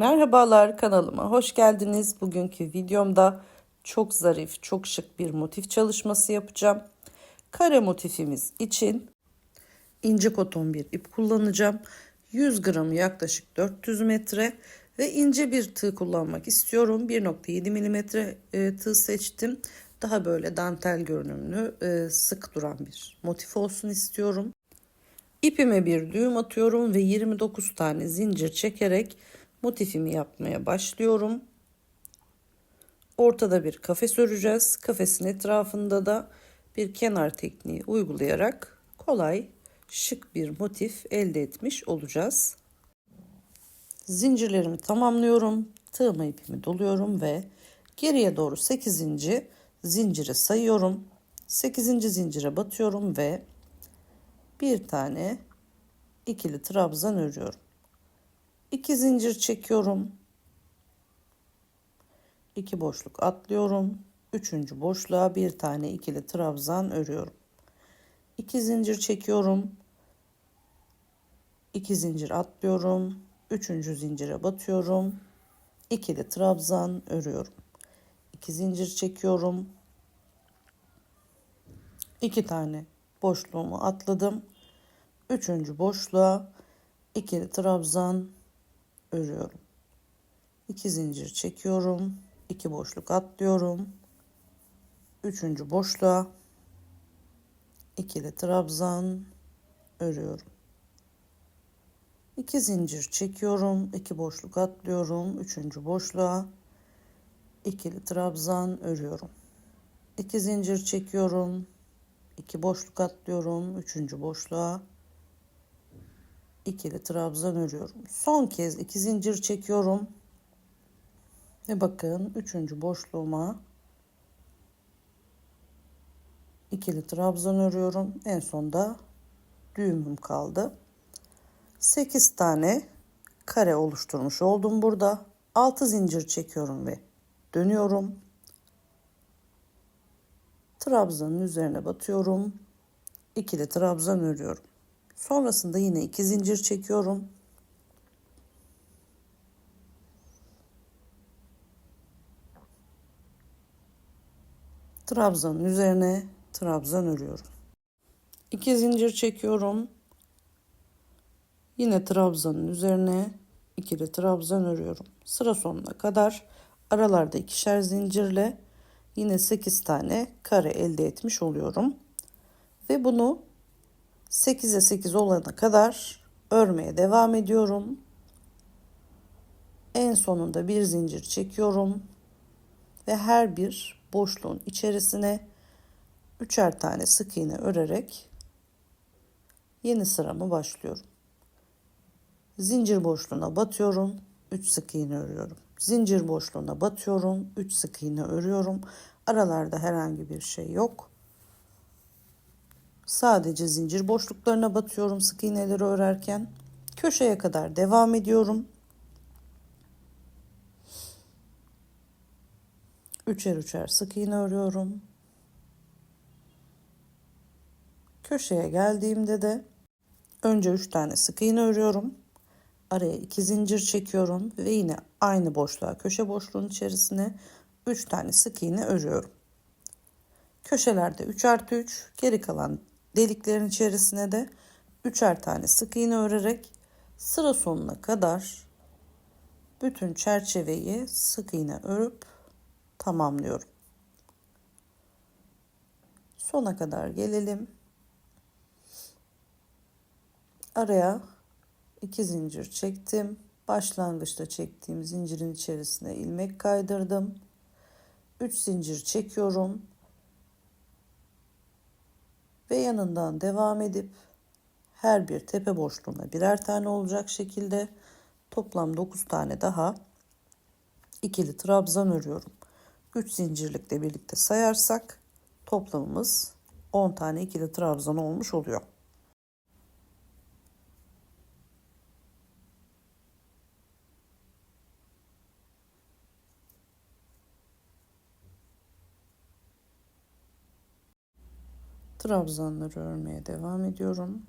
Merhabalar kanalıma hoş geldiniz. Bugünkü videomda çok zarif, çok şık bir motif çalışması yapacağım. Kare motifimiz için ince koton bir ip kullanacağım. 100 gramı yaklaşık 400 metre ve ince bir tığ kullanmak istiyorum. 1.7 milimetre e, tığ seçtim. Daha böyle dantel görünümlü, e, sık duran bir motif olsun istiyorum. İpime bir düğüm atıyorum ve 29 tane zincir çekerek motifimi yapmaya başlıyorum. Ortada bir kafes öreceğiz. Kafesin etrafında da bir kenar tekniği uygulayarak kolay, şık bir motif elde etmiş olacağız. Zincirlerimi tamamlıyorum. Tığıma ipimi doluyorum ve geriye doğru 8. zincire sayıyorum. 8. zincire batıyorum ve bir tane ikili trabzan örüyorum. 2 zincir çekiyorum. 2 boşluk atlıyorum. 3. boşluğa bir tane ikili trabzan örüyorum. 2 zincir çekiyorum. 2 zincir atlıyorum. 3. zincire batıyorum. İkili trabzan örüyorum. 2 zincir çekiyorum. 2 tane boşluğumu atladım. 3. boşluğa ikili trabzan örüyorum. 2 zincir çekiyorum. 2 boşluk atlıyorum. 3. boşluğa ikili trabzan örüyorum. 2 zincir çekiyorum. 2 boşluk atlıyorum. 3. boşluğa ikili trabzan örüyorum. 2 zincir çekiyorum. 2 boşluk atlıyorum. 3. boşluğa ikili trabzan örüyorum. Son kez iki zincir çekiyorum. Ve bakın üçüncü boşluğuma ikili trabzan örüyorum. En sonda düğümüm kaldı. 8 tane kare oluşturmuş oldum burada. 6 zincir çekiyorum ve dönüyorum. Trabzanın üzerine batıyorum. İkili trabzan örüyorum. Sonrasında yine iki zincir çekiyorum. Trabzanın üzerine trabzan örüyorum. İki zincir çekiyorum. Yine trabzanın üzerine ikili trabzan örüyorum. Sıra sonuna kadar aralarda ikişer zincirle yine 8 tane kare elde etmiş oluyorum. Ve bunu 8'e 8 olana kadar örmeye devam ediyorum. En sonunda bir zincir çekiyorum ve her bir boşluğun içerisine üçer tane sık iğne örerek yeni sıramı başlıyorum. Zincir boşluğuna batıyorum, 3 sık iğne örüyorum. Zincir boşluğuna batıyorum, 3 sık iğne örüyorum. Aralarda herhangi bir şey yok. Sadece zincir boşluklarına batıyorum sık iğneleri örerken. Köşeye kadar devam ediyorum. Üçer üçer sık iğne örüyorum. Köşeye geldiğimde de önce 3 tane sık iğne örüyorum. Araya 2 zincir çekiyorum ve yine aynı boşluğa köşe boşluğun içerisine 3 tane sık iğne örüyorum. Köşelerde 3 artı 3 geri kalan deliklerin içerisine de üçer tane sık iğne örerek sıra sonuna kadar bütün çerçeveyi sık iğne örüp tamamlıyorum. Sona kadar gelelim. Araya iki zincir çektim. Başlangıçta çektiğim zincirin içerisine ilmek kaydırdım. 3 zincir çekiyorum ve yanından devam edip her bir tepe boşluğuna birer tane olacak şekilde toplam 9 tane daha ikili trabzan örüyorum. 3 zincirlikle birlikte sayarsak toplamımız 10 tane ikili trabzan olmuş oluyor. Trabzanları örmeye devam ediyorum.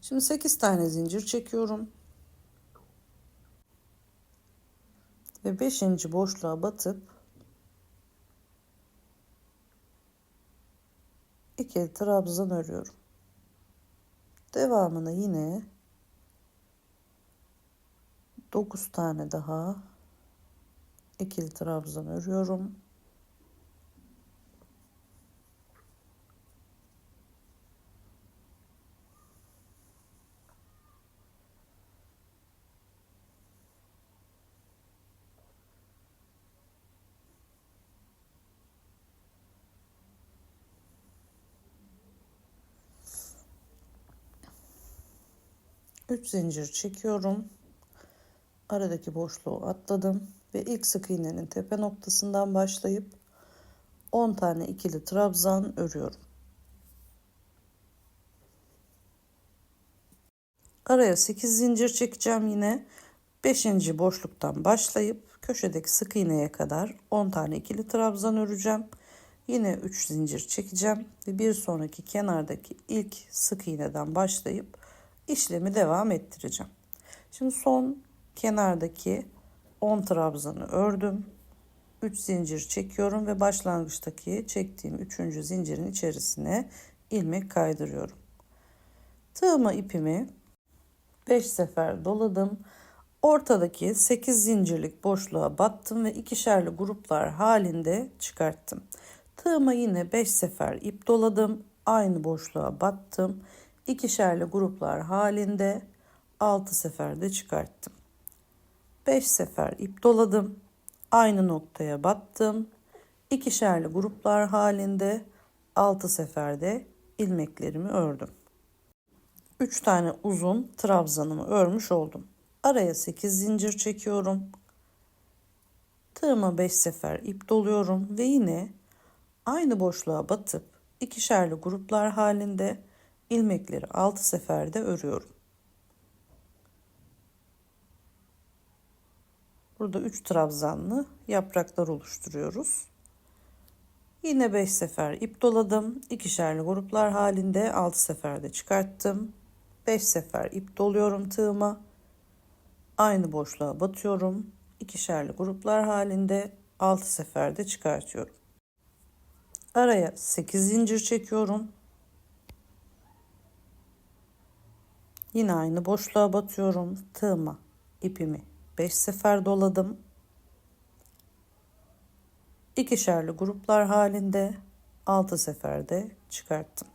Şimdi 8 tane zincir çekiyorum. ve 5. boşluğa batıp ikili trabzan örüyorum. Devamını yine 9 tane daha ikili trabzan örüyorum. Üç zincir çekiyorum. Aradaki boşluğu atladım ve ilk sık iğnenin tepe noktasından başlayıp 10 tane ikili trabzan örüyorum. Araya 8 zincir çekeceğim yine. 5. boşluktan başlayıp köşedeki sık iğneye kadar 10 tane ikili trabzan öreceğim. Yine 3 zincir çekeceğim ve bir sonraki kenardaki ilk sık iğneden başlayıp işlemi devam ettireceğim. Şimdi son kenardaki 10 trabzanı ördüm. 3 zincir çekiyorum ve başlangıçtaki çektiğim 3. zincirin içerisine ilmek kaydırıyorum. Tığıma ipimi 5 sefer doladım. Ortadaki 8 zincirlik boşluğa battım ve ikişerli gruplar halinde çıkarttım. Tığıma yine 5 sefer ip doladım. Aynı boşluğa battım. İkişerli gruplar halinde 6 seferde çıkarttım. 5 sefer ip doladım. Aynı noktaya battım. İkişerli gruplar halinde 6 seferde ilmeklerimi ördüm. 3 tane uzun trabzanımı örmüş oldum. Araya 8 zincir çekiyorum. Tığıma 5 sefer ip doluyorum ve yine aynı boşluğa batıp ikişerli gruplar halinde ilmekleri 6 seferde örüyorum. Burada 3 trabzanlı yapraklar oluşturuyoruz. Yine 5 sefer ip doladım. İkişerli gruplar halinde 6 seferde çıkarttım. 5 sefer ip doluyorum tığıma. Aynı boşluğa batıyorum. İkişerli gruplar halinde 6 seferde çıkartıyorum. Araya 8 zincir çekiyorum. Yine aynı boşluğa batıyorum. Tığıma ipimi 5 sefer doladım. İkişerli gruplar halinde 6 seferde çıkarttım.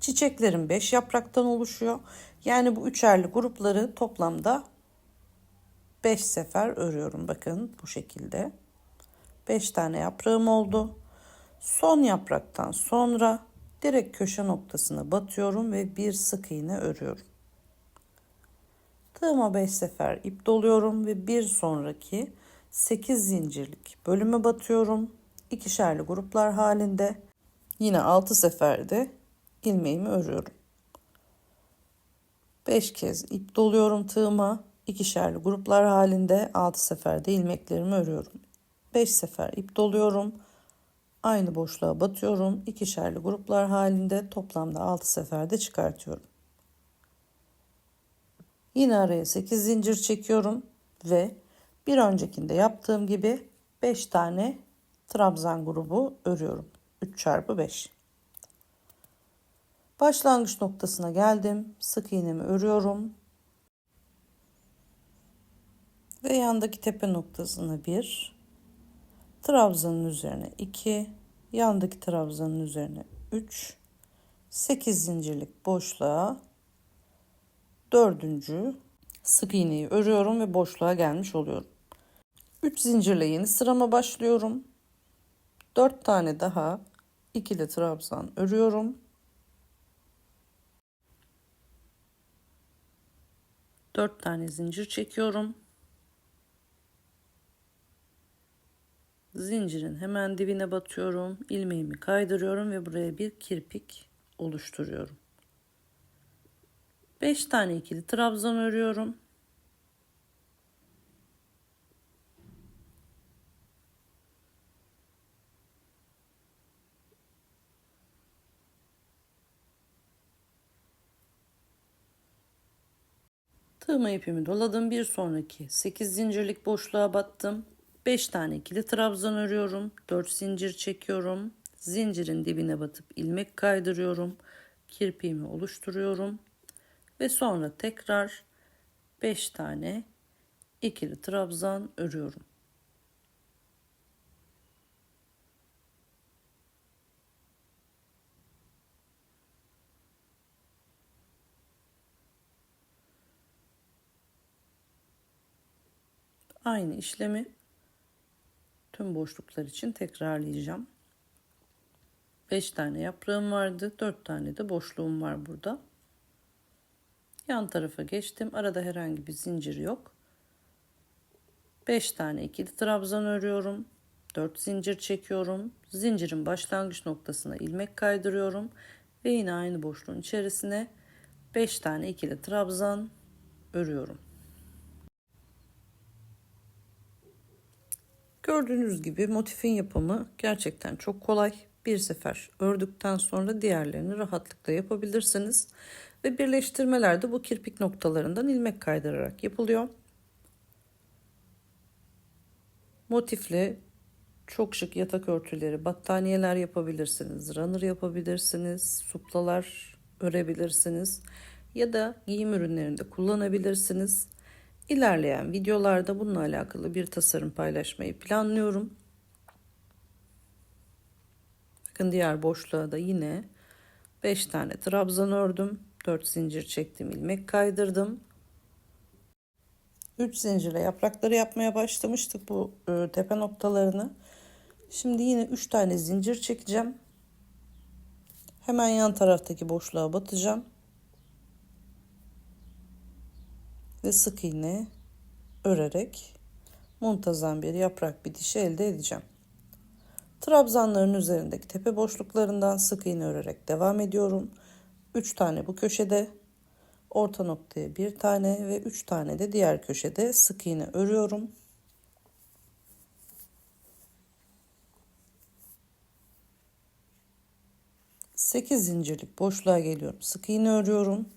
Çiçeklerim 5 yapraktan oluşuyor. Yani bu üçerli grupları toplamda 5 sefer örüyorum. Bakın bu şekilde. 5 tane yaprağım oldu. Son yapraktan sonra direkt köşe noktasına batıyorum ve bir sık iğne örüyorum. Tığıma 5 sefer ip doluyorum ve bir sonraki 8 zincirlik bölüme batıyorum. İkişerli gruplar halinde yine 6 seferde ilmeğimi örüyorum. 5 kez ip doluyorum tığıma. ikişerli gruplar halinde 6 seferde ilmeklerimi örüyorum. 5 sefer ip doluyorum. Aynı boşluğa batıyorum. İkişerli gruplar halinde toplamda 6 seferde çıkartıyorum. Yine araya 8 zincir çekiyorum ve bir öncekinde yaptığım gibi 5 tane trabzan grubu örüyorum. 3 çarpı 5. Başlangıç noktasına geldim. Sık iğnemi örüyorum. Ve yandaki tepe noktasına 1. Trabzanın üzerine 2. Yandaki trabzanın üzerine 3. 8 zincirlik boşluğa dördüncü sık iğneyi örüyorum ve boşluğa gelmiş oluyorum. 3 zincirle yeni sırama başlıyorum. 4 tane daha ikili trabzan örüyorum. 4 tane zincir çekiyorum. Zincirin hemen dibine batıyorum. ilmeğimi kaydırıyorum ve buraya bir kirpik oluşturuyorum. 5 tane ikili trabzan örüyorum. Tığma ipimi doladım. Bir sonraki 8 zincirlik boşluğa battım. 5 tane ikili trabzan örüyorum. 4 zincir çekiyorum. Zincirin dibine batıp ilmek kaydırıyorum. Kirpiğimi oluşturuyorum. Ve sonra tekrar 5 tane ikili trabzan örüyorum. Aynı işlemi tüm boşluklar için tekrarlayacağım. 5 tane yaprağım vardı. 4 tane de boşluğum var burada. Yan tarafa geçtim. Arada herhangi bir zincir yok. 5 tane ikili trabzan örüyorum. 4 zincir çekiyorum. Zincirin başlangıç noktasına ilmek kaydırıyorum ve yine aynı boşluğun içerisine 5 tane ikili trabzan örüyorum. Gördüğünüz gibi motifin yapımı gerçekten çok kolay. Bir sefer ördükten sonra diğerlerini rahatlıkla yapabilirsiniz. Ve birleştirmeler de bu kirpik noktalarından ilmek kaydırarak yapılıyor. Motifle çok şık yatak örtüleri, battaniyeler yapabilirsiniz. Runner yapabilirsiniz. Suplalar örebilirsiniz. Ya da giyim ürünlerinde kullanabilirsiniz. İlerleyen videolarda bununla alakalı bir tasarım paylaşmayı planlıyorum. Bakın diğer boşluğa da yine 5 tane trabzan ördüm. 4 zincir çektim, ilmek kaydırdım. 3 zincirle yaprakları yapmaya başlamıştık bu e, tepe noktalarını. Şimdi yine 3 tane zincir çekeceğim. Hemen yan taraftaki boşluğa batacağım. Ve sık iğne örerek muntazam bir yaprak bitişi elde edeceğim. Trabzanların üzerindeki tepe boşluklarından sık iğne örerek devam ediyorum. 3 tane bu köşede, orta noktaya bir tane ve 3 tane de diğer köşede sık iğne örüyorum. Sekiz zincirlik boşluğa geliyorum. Sık iğne örüyorum.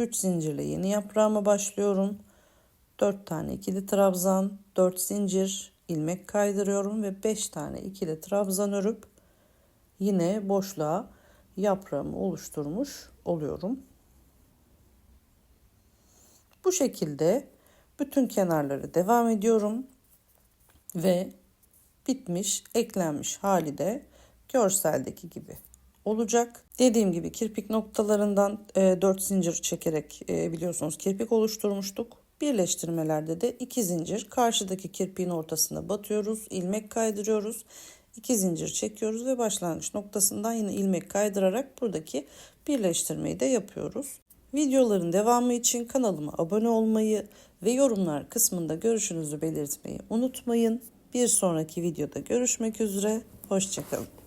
3 zincirle yeni yaprağıma başlıyorum. 4 tane ikili trabzan, 4 zincir, ilmek kaydırıyorum ve 5 tane ikili trabzan örüp yine boşluğa yaprağımı oluşturmuş oluyorum. Bu şekilde bütün kenarları devam ediyorum ve bitmiş, eklenmiş hali de görseldeki gibi olacak. Dediğim gibi kirpik noktalarından e, 4 zincir çekerek e, biliyorsunuz kirpik oluşturmuştuk. Birleştirmelerde de 2 zincir karşıdaki kirpiğin ortasına batıyoruz. ilmek kaydırıyoruz. 2 zincir çekiyoruz ve başlangıç noktasından yine ilmek kaydırarak buradaki birleştirmeyi de yapıyoruz. Videoların devamı için kanalıma abone olmayı ve yorumlar kısmında görüşünüzü belirtmeyi unutmayın. Bir sonraki videoda görüşmek üzere. Hoşçakalın.